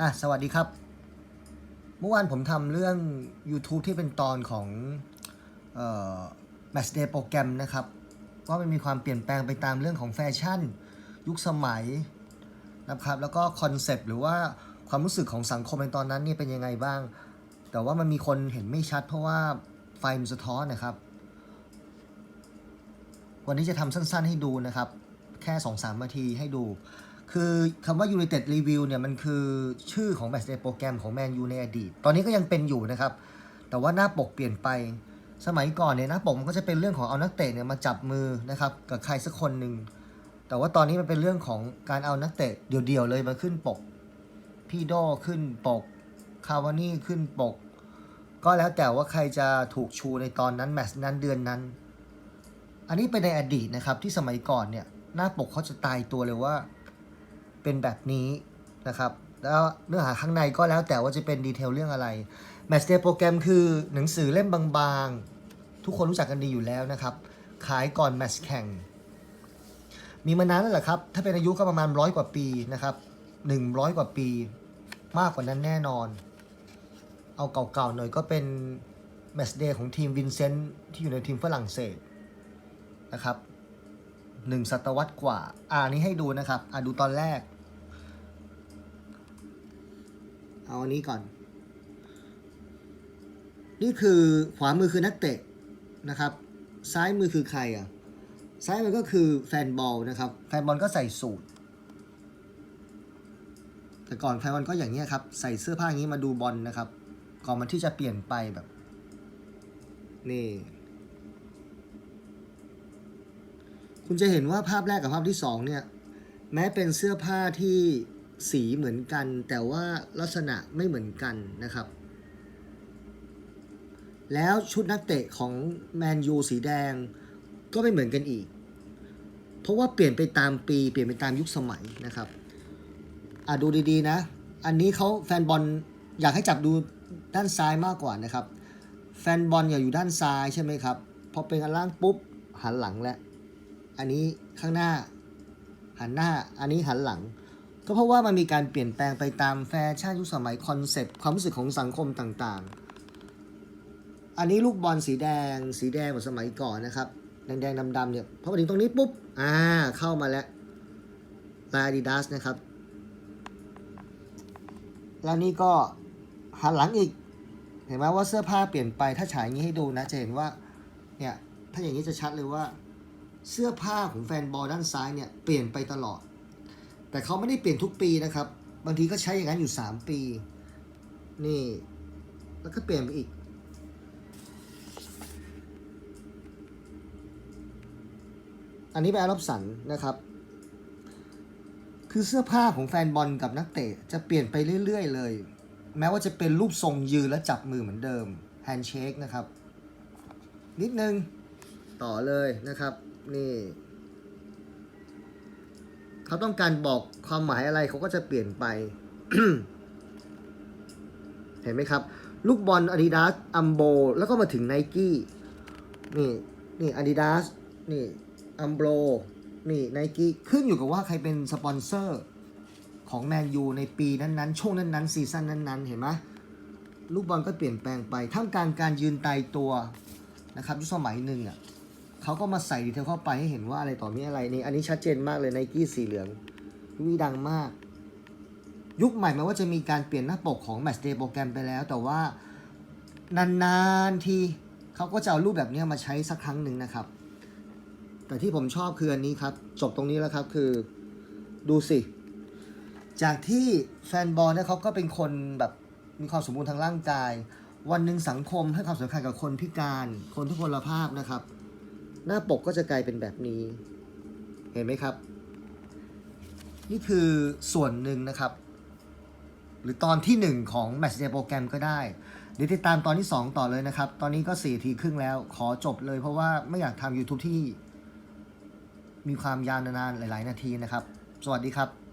อะสวัสดีครับ เมื่อวานผมทำเรื่อง YouTube ที่เป็นตอนของเอ่อ Match Day โปรแกรมนะครับว่ามันมีความเปลี่ยนแปลงไปตามเรื่องของแฟชั่น ยุคสมัยนะครับ แล้วก็คอนเซปต์หรือว่าความรู้สึกของสังคมในตอนนั้นนี่เป็นยังไงบ้าง แต่ว่ามันมีคนเห็นไม่ชัด เพราะว่าไฟมันสะท้อนนะครับ วันนี้จะทำสั้นๆให้ดูนะครับ แค่ 2-3นาทีให้ดู คือคำว่า United Review เนี่ยมันคือชื่อของ Match Day โปรแกรมของแมนยูในอดีต ตอนนี้ก็ยังเป็นอยู่นะครับ แต่ว่าหน้าปกเปลี่ยนไป สมัยก่อนเนี่ยหน้าปกมันก็จะเป็นเรื่องของเอานักเตะเนี่ยมาจับมือนะครับกับใครสักคนหนึ่ง แต่ว่าตอนนี้มันเป็นเรื่องของการเอานักเตะเดี่ยวๆเลยมาขึ้นปก พี่โดขึ้นปก คาวานี่ขึ้นปก ก็แล้วแต่ว่าใครจะถูกชูในตอนนั้นแมตช์นั้นเดือนนั้น อันนี้เป็นในอดีตนะครับที่สมัยก่อนเนี่ยหน้าปกเขาจะตายตัวเลยว่า เป็นแบบนี้นะครับ แล้วเนื้อหาข้างในก็แล้วแต่ว่าจะเป็นดีเทลเรื่องอะไร Match Day โปรแกรมคือหนังสือเล่มบางๆ ทุกคนรู้จักกันดีอยู่แล้วนะครับ ขายก่อนแมตช์แข่ง มีมานานแล้วแหละครับ ถ้าเป็นอายุก็ประมาณร้อยกว่าปีนะครับหนึ่งร้อยกว่าปี มากกว่านั้นแน่นอน เอาเก่าๆหน่อยก็เป็นแมตช์เดย์ของทีมวินเซนต์ที่อยู่ในทีมฝรั่งเศสนะครับหนึ่งศตวรรษกว่า อ่านี้ให้ดูนะครับ อ่าดูตอนแรก เอาอันนี้ก่อน นี่คือขวามือคือนักเตะนะครับ ซ้ายมือคือใครอะ ซ้ายมือก็คือแฟนบอลนะครับ แฟนบอลก็ใส่สูท แต่ก่อนแฟนบอลก็อย่างนี้ครับ ใส่เสื้อผ้าอย่างนี้มาดูบอลนะครับ ก่อนมันที่จะเปลี่ยนไปแบบ นี่ คุณจะเห็นว่าภาพแรกกับภาพที่สองเนี่ย แม้เป็นเสื้อผ้าที่ สีเหมือนกัน แต่ว่าลักษณะไม่เหมือนกันนะครับ แล้วชุดนักเตะของแมนยูสีแดงก็ไม่เหมือนกันอีก เพราะว่าเปลี่ยนไปตามปีเปลี่ยนไปตามยุคสมัยนะครับอะดูดีๆนะ อันนี้เขาแฟนบอลอยากให้จับดูด้านซ้ายมากกว่านะครับ แฟนบอลอย่าอยู่ด้านซ้ายใช่ไหมครับพอเป็นอันล่างปุ๊บหันหลังแล้วอันนี้ข้างหน้าหันหน้า อันนี้หันหลัง ก็เพราะว่ามันมีการเปลี่ยนแปลงไปตามแฟชั่นยุคสมัยคอนเซปต์ความรู้สึกของสังคมต่างๆ อันนี้ลูกบอลสีแดง สีแดงเหมือนสมัยก่อนนะครับ แดงๆดำๆเนี่ยพอมาถึงตรงนี้ปุ๊บ อ่า เข้ามาแล้วลายดิดาสนะครับ แล้วนี่ก็หันหลังอีก เห็นไหมว่าเสื้อผ้าเปลี่ยนไปถ้าฉายอย่างนี้ให้ดูนะ จะเห็นว่า เนี่ย ถ้าอย่างนี้จะชัดเลยว่า เสื้อผ้าของแฟนบอลด้านซ้ายเนี่ยเปลี่ยนไปตลอด แต่เขาไม่ได้เปลี่ยนทุกปีนะครับ บางทีก็ใช้อย่างนั้นอยู่ 3 ปี นี่ แล้วก็เปลี่ยนไปอีก อันนี้เป็นอารับสันนะครับ คือเสื้อผ้าของแฟนบอลกับนักเตะ จะเปลี่ยนไปเรื่อย ๆ เลย แม้ว่าจะเป็นรูปทรงยืนและจับมือเหมือนเดิมแฮนด์เชคนะครับ นิดนึง ต่อเลยนะครับ นี่ เขาต้องการบอกความหมายอะไรเขาก็จะเปลี่ยนไป เห็นไหมครับ ลูกบอล Adidas อัมโบแล้วก็มาถึง n i กี้นี่นี่ Adidas นี่อัมโบนี่ n i กี้ขึ้นอยู่กับว่าใครเป็นสปอนเซอร์ของแมนยูในปีนั้นๆ ช่วงนั้นๆ ซีซั่นนั้นๆ เห็นไหมลูกบอลก็เปลี่ยนแปลงไปท่ามกลางการยืนตายตัวนะครับยุคสมัยหนึ่งอะ เขาก็มาใส่ดีเทลเข้าไปให้เห็นว่าอะไรต่อมีอะไรนี่ อันนี้ชัดเจนมากเลยไนกี้สีเหลืองยุคนี้ดังมาก ยุคใหม่แม้ว่าจะมีการเปลี่ยนหน้าปกของ Match Day โปรแกรมไปแล้ว แต่ว่านานๆทีเขาก็จะเอารูปแบบนี้มาใช้สักครั้งหนึ่งนะครับ แต่ที่ผมชอบคืออันนี้ครับ จบตรงนี้แล้วครับคือดูสิ จากที่แฟนบอลเนี่ยเขาก็เป็นคนแบบมีความสมบูรณ์ทางร่างกาย วันหนึ่งสังคมให้ความสำคัญกับคนพิการ คนทุกพลภาพนะครับ หน้าปกก็จะกลายเป็นแบบนี้ เห็นไหมครับ นี่คือส่วนหนึ่งนะครับ หรือตอนที่หนึ่งของ Match Day โปรแกรมก็ได้ เดี๋ยวติดตามตอนที่ 2 ต่อเลยนะครับ ตอนนี้ก็4ทีครึ่งแล้ว ขอจบเลยเพราะว่าไม่อยากทำ YouTube ที่มีความยาวนานๆหลาย ๆ นาทีนะครับ สวัสดีครับ